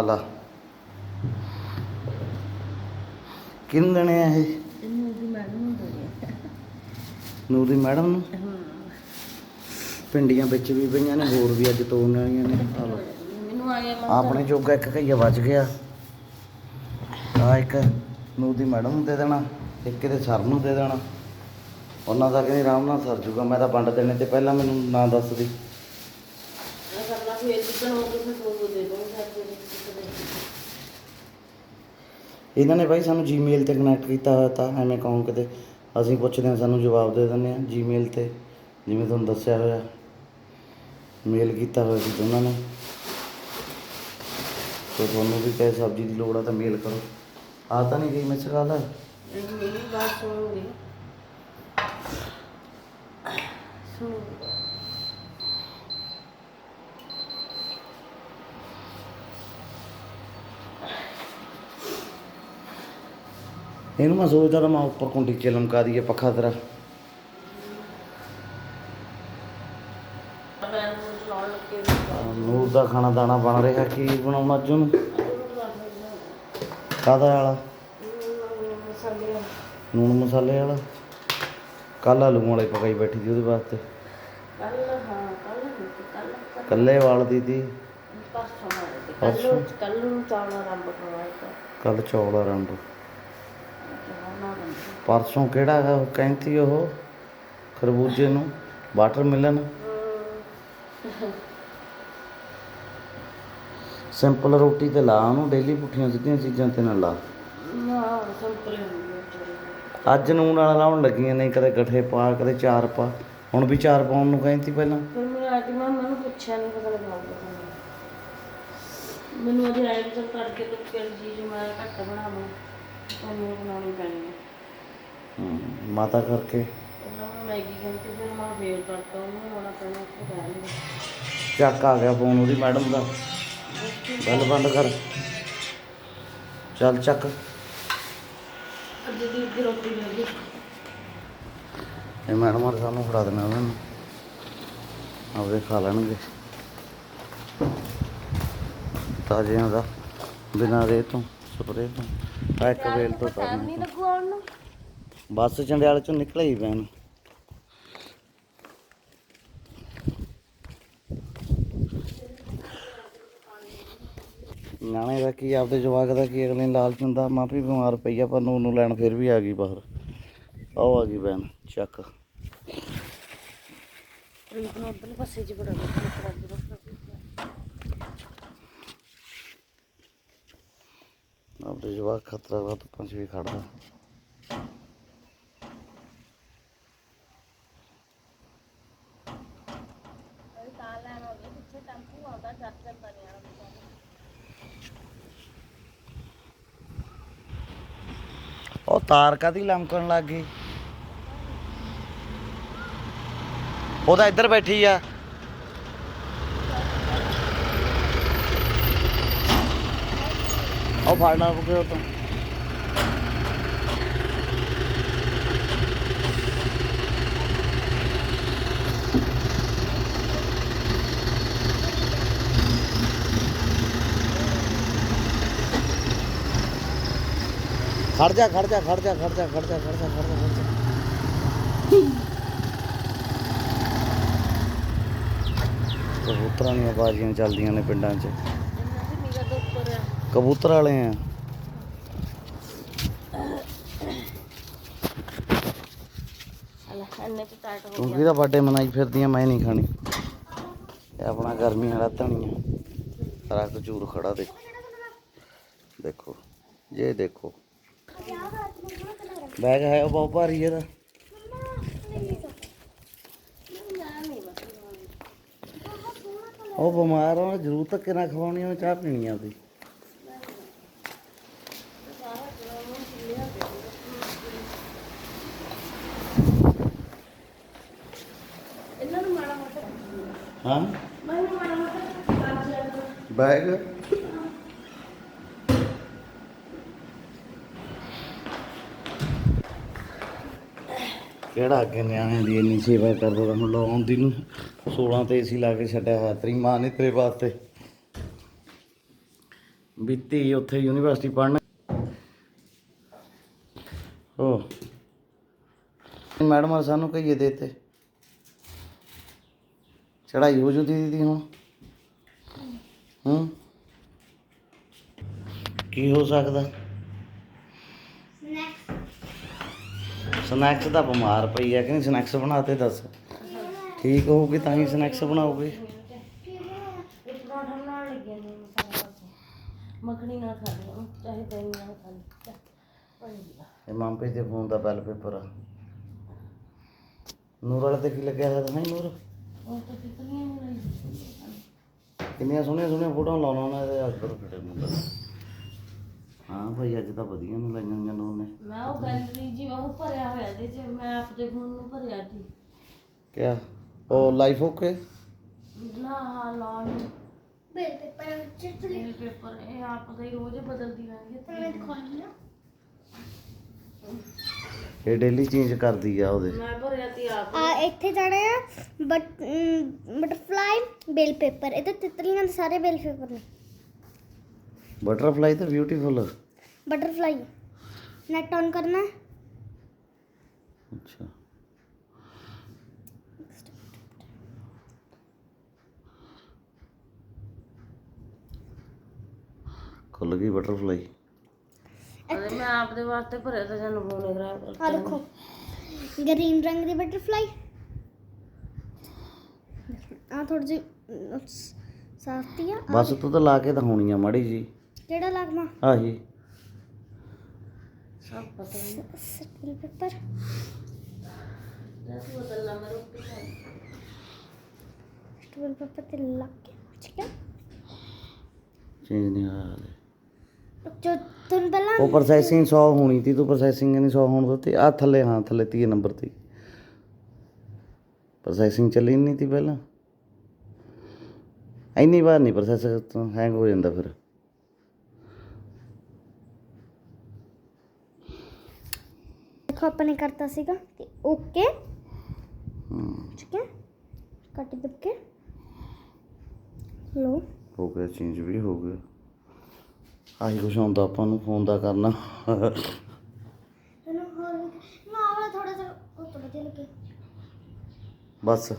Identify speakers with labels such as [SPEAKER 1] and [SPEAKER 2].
[SPEAKER 1] ਆਲਾ ਕਿਹਨੂੰ ਦੇਣੇ ਆ ਇਹ?
[SPEAKER 2] ਇਹਨੂੰ ਵੀ ਮੈਡਮ ਨੂੰ ਦੇ
[SPEAKER 1] ਨੂਰ ਦੀ ਮੈਡਮ ਨੂੰ? ਪਿੰਡੀਆਂ ਵਿੱਚ ਵੀ ਪਈਆਂ ਨੇ ਹੋਰ ਵੀ ਅੱਜ ਤੋੜਨ ਵਾਲੀਆਂ ਨੇ। ਆ ਲਓ
[SPEAKER 2] ਮੈਨੂੰ ਆ ਗਿਆ
[SPEAKER 1] ਆਪਣੇ ਜੋਗਾ ਇੱਕ ਕਈਆ ਬਚ ਗਿਆ। ਆ ਇੱਕ ਨੂਰ ਦੀ ਮੈਡਮ ਨੂੰ ਦੇ ਦੇਣਾ ਇੱਕ ਇਹਦੇ ਸਰ ਨੂੰ ਦੇ ਦੇਣਾ। ਉਹਨਾਂ ਦਾ ਕਹਿੰਦੇ ਆਰਾਮ ਨਾਲ ਸਰ ਜੂਗਾ ਮੈਂ ਤਾਂ ਵੰਡ ਦੇਣੇ ਤੇ ਪਹਿਲਾਂ ਮੈਨੂੰ ਨਾਂ ਦੱਸ ਦੀ।
[SPEAKER 2] ਕਰਨਾ ਫੇਰ ਜਿੱਦਣ ਹੋ ਗਿਆ ਫਿਰ ਤੁਹਾਨੂੰ ਦੇ ਦੂੰਗਾ ਫਿਰ
[SPEAKER 1] ਇਹਨਾਂ ਨੇ ਭਾਈ ਸਾਨੂੰ ਜੀਮੇਲ ਤੇ ਕਨੈਕਟ ਕੀਤਾ ਹੋਇਆ ਤਾਂ ਐਵੇਂ ਅਕਾਊਂਟ ਤੇ ਅਸੀਂ ਪੁੱਛਦੇ ਹਾਂ, ਸਾਨੂੰ ਜਵਾਬ ਦੇ ਦਿੰਦੇ ਆ ਜੀਮੇਲ ਤੇ, ਜਿਵੇਂ ਤੁਹਾਨੂੰ ਦੱਸਿਆ ਹੋਇਆ। ਮੇਲ ਕੀਤਾ ਹੋਇਆ ਸੀ ਦੋਨਾਂ ਨੇ। ਤੇ ਤੁਹਾਨੂੰ ਵੀ ਕਹੇ ਸਬਜ਼ੀ ਦੀ ਲੋੜ ਆ ਤਾਂ ਮੇਲ ਕਰੋ। ਆ ਤਾਂ ਨਹੀਂ ਗਈ ਮਿਸ ਕਾਲ
[SPEAKER 2] ਮੇਰੀ ਬਾਤ ਸੁਣੋਗੇ ਸੁਣੋ।
[SPEAKER 1] ਇਹਨੂੰ ਮੈਂ ਸੋਚਦਾ ਤਾਂ ਮੈਂ ਉੱਪਰ ਕੁੰਡੀ ਚ ਲਮਕਾ ਦਈਏ ਪੱਖਾ ਤੇਰਾ। ਨੂਰ ਦਾ ਖਾਣਾ ਦਾਣਾ ਬਣ ਰਿਹਾ ਕੀ ਬਣਾਉਣਾ ਅੱਜ ਕਾਹਦਾ ਵਾਲਾ? ਨੂਣ ਮਸਾਲੇ ਵਾਲਾ। ਕੱਲ ਆਲੂ ਵਾਲੇ ਪਕਾਈ ਬੈਠੀ ਸੀ ਉਹਦੇ ਵਾਸਤੇ।
[SPEAKER 2] ਕੱਲ ਹਾਂ ਕੱਲ ਕੱਲ
[SPEAKER 1] ਕੱਲੇ ਵਾਲਦੀ ਤੇ।
[SPEAKER 2] ਪਰਸੋਂ? ਕੱਲ ਕੱਲ ਨੂੰ ਚਾਵਲਾ ਰੰਬ ਕਰਵਾਇਆ ਤਾਂ।
[SPEAKER 1] ਕੱਲ ਚੌਲਾ
[SPEAKER 2] ਰੰਬ
[SPEAKER 1] ਪਰਸੋਂ ਕਿਹੜਾ ਉਹ ਕਹਿੰਦੀ ਉਹ ਖਰਬੂਜੇ ਨੂੰ ਵਾਟਰਮੈਲਨ ਸਿੰਪਲ ਰੋਟੀ ਤੇ ਲਾ ਉਹਨੂੰ ਡੇਲੀ ਪੁੱਠੀਆਂ ਸਿੱਧੀਆਂ ਚੀਜ਼ਾਂ ਤੇ ਨਾ ਲਾ। ਅੱਜ ਨੂਨ ਵਾਲਾ ਲਾਉਣ ਲੱਗੀਆਂ ਨਹੀਂ ਕਦੇ ਗੱਠੇ ਪਾ ਕਦੇ ਚਾਰ ਪਾ। ਹੁਣ ਵੀ ਚਾਰ ਪਾਉਣ ਨੂੰ ਕਹਿੰਦੀ ਪਹਿਲਾਂ।
[SPEAKER 2] ਫਿਰ ਮੈਂ ਅੱਜ ਮੈਂ ਉਹਨਾਂ ਨੂੰ ਪੁੱਛਿਆ ਨਹੀਂ ਪਤਾ ਲੱਗਾਉਂਦਾ ਮੈਨੂੰ ਅਜੇ ਆਇਆ ਚਲ ਕਰਕੇ ਤੇ ਕਿਹੜੀ ਚੀਜ਼ ਮੈਂ ਘੱਟ ਬਣਾਵਾਂ। ਤੁਹਾਨੂੰ ਬਣਾਉਣੀ ਪੈਣੀ ਹੈ
[SPEAKER 1] ਹਮ, ਮਾਤਾ ਕਰਕੇ?
[SPEAKER 2] ਉਹਨਾਂ ਨੂੰ ਮੈਗੀ ਕਹਿੰਦੀ ਫਿਰ ਮੈਂ ਫੇਰ ਕਰਤਾ ਉਹਨੂੰ ਹੋਣਾ ਪੈਣਾ ਉੱਥੇ ਰਹਿਣ
[SPEAKER 1] ਚੱਕ ਆ ਗਿਆ ਫੋਨ ਉਹਦੀ ਮੈਡਮ ਦਾ। ਗੱਲ ਬੰਦ ਕਰ। ਚੱਲ ਚੱਕ।
[SPEAKER 2] ਅੱਜ ਦੀ ਦੀ ਰੋਟੀ ਲੈ ਗਈ
[SPEAKER 1] ਇਹ ਮੈਡਮ ਆ ਸਾਨੂੰ ਫੜਾ ਦੇਣਾ ਉਹਨਾਂ ਨੂੰ। ਆਪਦੇ ਖਾ ਲੈਣਗੇ। ਤਾਜ਼ਿਆਂ ਦਾ ਬਿਨਾਂ ਰੇ ਤੋਂ ਸਪਰੇ ਤੋਂ। ਆ ਇੱਕ ਵੇਲ ਤੋਂ ਤਾਂ
[SPEAKER 2] ਲੱਗੂ ਆਉਣ ਨੂੰ।
[SPEAKER 1] ਬੱਸ ਚੰਡਿਆਲੇ ਚੋਂ ਨਿਕਲੇ ਹੀ ਪੈਣ ਨਾਲੇ ਦਾ ਕੀ ਆਪਦੇ ਜਵਾਕ ਦਾ ਕੀ ਅਗਲੇ ਨੂੰ ਲਾਲਚ ਹੁੰਦਾ ਮਾਂ ਵੀ ਬਿਮਾਰ ਪਈ ਆ ਪਰ ਨੂੰ ਨੂੰ ਲੈਣ ਫਿਰ ਵੀ ਆ ਗਈ ਬਾਹਰ। ਆਓ ਆ ਗਈ ਬੈਨ ਚੱਕ।
[SPEAKER 2] ਪ੍ਰੀਤ ਨੂੰ ਉਧਰਲੇ ਪਾਸੇ ਚ ਬੜਾ ਬੱਚਾ
[SPEAKER 1] ਆਪਦੇ ਜਵਾਕ ਖਤਰਾ ਧੁੱਪਾਂ 'ਚ ਵੀ ਖੜਦਾ ਉਹ ਤਾਰ ਕਾਦੀ ਲਮਕਣ ਲੱਗ ਗਈ? ਉਹ ਤਾਂ ਇੱਧਰ ਬੈਠੀ ਆ। ਉਹ ਫੜਨਾ ਪਵੇ ਉਹ ਤੋਂ ਖੜ ਜਾ ਖੜ ਜਾ ਖੜ ਜਾ ਖੜ ਜਾ ਖੜ ਜਾ ਖੜ ਜਾ ਖੜ ਜਾ ਖੜ ਜਾ ਕਬੂਤਰਾਂ ਦੀਆਂ ਬਾਜ਼ੀਆਂ ਚੱਲਦੀਆਂ ਨੇ ਪਿੰਡਾਂ 'ਚ
[SPEAKER 2] ਨਿਗਾ ਤੋਂ ਉੱਪਰ ਆ
[SPEAKER 1] ਕਬੂਤਰ ਵਾਲੇ ਆ।
[SPEAKER 2] ਤੇ
[SPEAKER 1] ਕਿਹਦਾ ਬਰਥਡੇ ਮਨਾਈ ਫਿਰਦੀ ਆ ਮੈਂ ਨਹੀਂ ਖਾਣੀ। ਇਹ ਆਪਣਾ ਗਰਮੀ ਵਾਲਾ ਧਣੀਆ ਸਾਰਾ ਕਚੂਰ ਖੜਾ ਦੇਖੋ। ਦੇਖੋ ਇਹ ਦੇਖੋ। ਬੈਗ ਹੈ ਉਹ ਬਹੁਤ ਭਾਰੀ ਇਹਦਾ। ਉਹ ਬਿਮਾਰ ਆ ਜ਼ਰੂਰ ਧੱਕੇ ਨਾਲ ਖਵਾਉਣੀ ਆ ਚਾਹ ਪੀਣੀ ਆ ਉਹਦੀ
[SPEAKER 2] ਇਹਨਾਂ ਨੂੰ ਮਾੜਾ ਮੋਟਾ
[SPEAKER 1] ਹਾਂ? ਬੈਗ? ਕਿਹੜਾ ਅੱਗੇ ਨਿਆਣਿਆਂ ਦੀ ਇੰਨੀ ਸੇਵਾ ਕਰਦਾ ਤਾਂ ਹੁਣ ਲਾਉਣ ਦੀ ਨੂੰ? 16 ਤੇ ਏਸੀ ਲਾ ਕੇ ਛੱਡਿਆ ਹੋਇਆ, ਤੇਰੀ ਮਾਂ ਨੇ ਤੇਰੇ ਵਾਸਤੇ। ਬੀਤੀ ਉੱਥੇ ਯੂਨੀਵਰਸਿਟੀ ਪੜ੍ਹਨ। ਓ। ਮੈਡਮ ਸਾਨੂੰ ਕਹੀਏ ਦੇਤੇ। ਚੜਾਈ ਹੋ ਦੀ ਹੁਣ। ਹੂੰ? ਕੀ ਹੋ ਸਕਦਾ? ਸਨੈਕਸ ਦਾ ਬਿਮਾਰ ਪਈ ਆ ਕਿ ਨਹੀਂ? ਸਨੈਕਸ ਬਣਾਤੇ ਦੱਸ। ਠੀਕ ਹੋਊਗੀ ਤਾਂ ਹੀ ਸਨੈਕਸ ਬਣਾਓਗੇ।
[SPEAKER 2] ਨੇ ਮੱਖਣੀ ਨਾਲ ਖਾ ਲਿਓ ਚਾਹੇ ਦਹੀਂ ਨਾਲ ਖਾ ਲਿਓ। ਬਣ
[SPEAKER 1] ਇਹ ਮਾਮਪੇ ਦੇ ਫੋਨ ਦਾ ਬੈਲ ਪੇਪਰ ਨੂਰ ਵਾਲੇ ਤੇ ਕੀ ਲੱਗਿਆ ਹੋਇਆ ਤਾਂ ਨਹੀਂ ਨੂਰ? ਕਿੰਨੀਆਂ ਸੋਹਣੀਆਂ ਸੋਹਣੀਆਂ ਫੋਟੋਆਂ ਲਾਉਣਾ ਉਹਨਾਂ ਦੇ ਅੱਜ ਤੋਂ ਫਿਟੇ ਮੁੰਡਾ ਹਾਂ ਭਾਈ ਅੱਜ ਤਾਂ ਵਧੀਆ ਨੂੰ ਲਾਈਆਂ ਹੋਈਆਂ ਨੇ।
[SPEAKER 2] ਮੈਂ ਉਹ ਗੈਲਰੀ ਜੀ ਉਹ ਭਰਿਆ ਹੋਇਆ ਇਹਦੇ ਚ ਮੈਂ ਆਪਦੇ ਫੋਨ ਨੂੰ ਭਰਿਆ ਸੀ।
[SPEAKER 1] ਕਿਆ? ਉਹ ਲਾਈਫ ਓਕੇ
[SPEAKER 2] ਨਾ ਹਾਂ ਲਾਉਣ
[SPEAKER 3] ਬਿਲ ਪੇਪਰ
[SPEAKER 2] ਇਹ ਪੇਪਰ ਇਹ ਆਪ ਦਾ ਹੀ ਰੋਜ਼ ਬਦਲਦੀ ਰਹਿੰਦੀ ਹੈ।
[SPEAKER 3] ਮੈਂ ਦਿਖਾਉਣੀ ਨਾ
[SPEAKER 1] ਇਹ ਡੇਲੀ ਚੇਂਜ ਕਰਦੀ ਆ ਉਹਦੇ।
[SPEAKER 2] ਮੈਂ ਭਰਿਆ ਤੀ ਆਪ।
[SPEAKER 3] ਆ ਇੱਥੇ ਜਾਣਾ ਆ ਬਟ ਬਟਰਫਲਾਈ ਬਿਲ ਪੇਪਰ ਇਹ ਤਾਂ ਤਿਤਲੀਆਂ ਦੇ ਸਾਰੇ ਬਿਲ ਪੇਪਰ ਨੇ।
[SPEAKER 1] ਬਟਰਫਲਾਈ ਤਾਂ ਬਿਊਟੀਫੁਲ
[SPEAKER 3] ਬਟਰਫਲਾਈ ਨੈਟ ਔਨ ਕਰਨਾ। ਹੈ।
[SPEAKER 1] ਅੱਛਾ। ਖੁੱਲ ਗਈ ਬਟਰਫਲਾਈ
[SPEAKER 2] ਅਰੇ ਮੈਂ ਆਪਦੇ ਵਾਸਤੇ ਭਰਿਆ ਤਾਂ ਜਾਨੂੰ ਫੋਨ ਖਰਾਬ ਕਰ
[SPEAKER 3] ਆ ਦੇਖੋ ਗ੍ਰੀਨ ਰੰਗ ਦੀ ਬਟਰਫਲਾਈ। ਆ ਥੋੜੀ ਜਿਹੀ ਸਾਫਤੀ ਆ।
[SPEAKER 1] ਬਸ ਤੂੰ ਤਾਂ ਲਾ ਕੇ ਤਾਂ ਹੋਣੀ ਆ ਮਾੜੀ ਜੀ
[SPEAKER 3] ਕਿਹੜਾ ਲੱਗਣਾ
[SPEAKER 1] ਆਹੀ।
[SPEAKER 2] ਸਭ ਪਤਾ ਨਹੀਂ
[SPEAKER 3] ਬਿਲ ਪੇਪਰ।
[SPEAKER 2] ਜੈਸੇ ਬਦਲਣਾ ਮੈਂ ਰੋਟੀ ਖਾਈ
[SPEAKER 3] ਬਿਲ ਪੇਪਰ ਤੇ ਲੱਗ ਹੈ
[SPEAKER 1] ਚੇਂਜ ਨਹੀਂ ਹੋਇਆ ਹਾਲੇ।
[SPEAKER 3] ਜੋ ਤੁਹਾਨੂੰ ਪਹਿਲਾਂ
[SPEAKER 1] ਉਹ ਪ੍ਰੋਸੈਸਿੰਗ 100 ਹੋਣੀ ਤੀ ਤੂੰ ਪ੍ਰੋਸੈਸਿੰਗ ਨਹੀਂ 100 ਹੋਣ ਦਿੱਤੀ। ਆ ਥੱਲੇ ਹਾਂ ਥੱਲੇ 30 ਨੰਬਰ ਤੇ। ਪ੍ਰੋਸੈਸਿੰਗ ਚੱਲੀ ਨਹੀਂ ਤੀ ਪਹਿਲਾਂ। ਇੰਨੀ ਵਾਰ ਨਹੀਂ ਪ੍ਰੋਸੈਸਰ ਤੋਂ ਹੈਂਗ ਹੋ ਜਾਂਦਾ ਫਿਰ।
[SPEAKER 3] ਦੇਖੋ ਆਪਾਂ ਨੇ ਕਰਤਾ ਸੀਗਾ ਤੇ ਓਕੇ ਠੀਕ ਹੈ? ਕੱਟ ਦੱਬ ਕੇ। ਲੋ
[SPEAKER 1] ਹੋ ਗਿਆ ਚੇਂਜ ਵੀ ਹੋ ਗਿਆ। ਆਹੀ ਕੁਛ ਆਉਂਦਾ ਆਪਾਂ ਨੂੰ ਫੋਨ ਦਾ ਕਰਨਾ।
[SPEAKER 3] ਇਹਨੂੰ ਹੋਰ ਨਾ ਵਾਲਾ ਥੋੜਾ ਜਿਹਾ ਉਹ ਤੋਂ ਵਧੀਆ ਲੱਗੇ।
[SPEAKER 1] ਬਸ।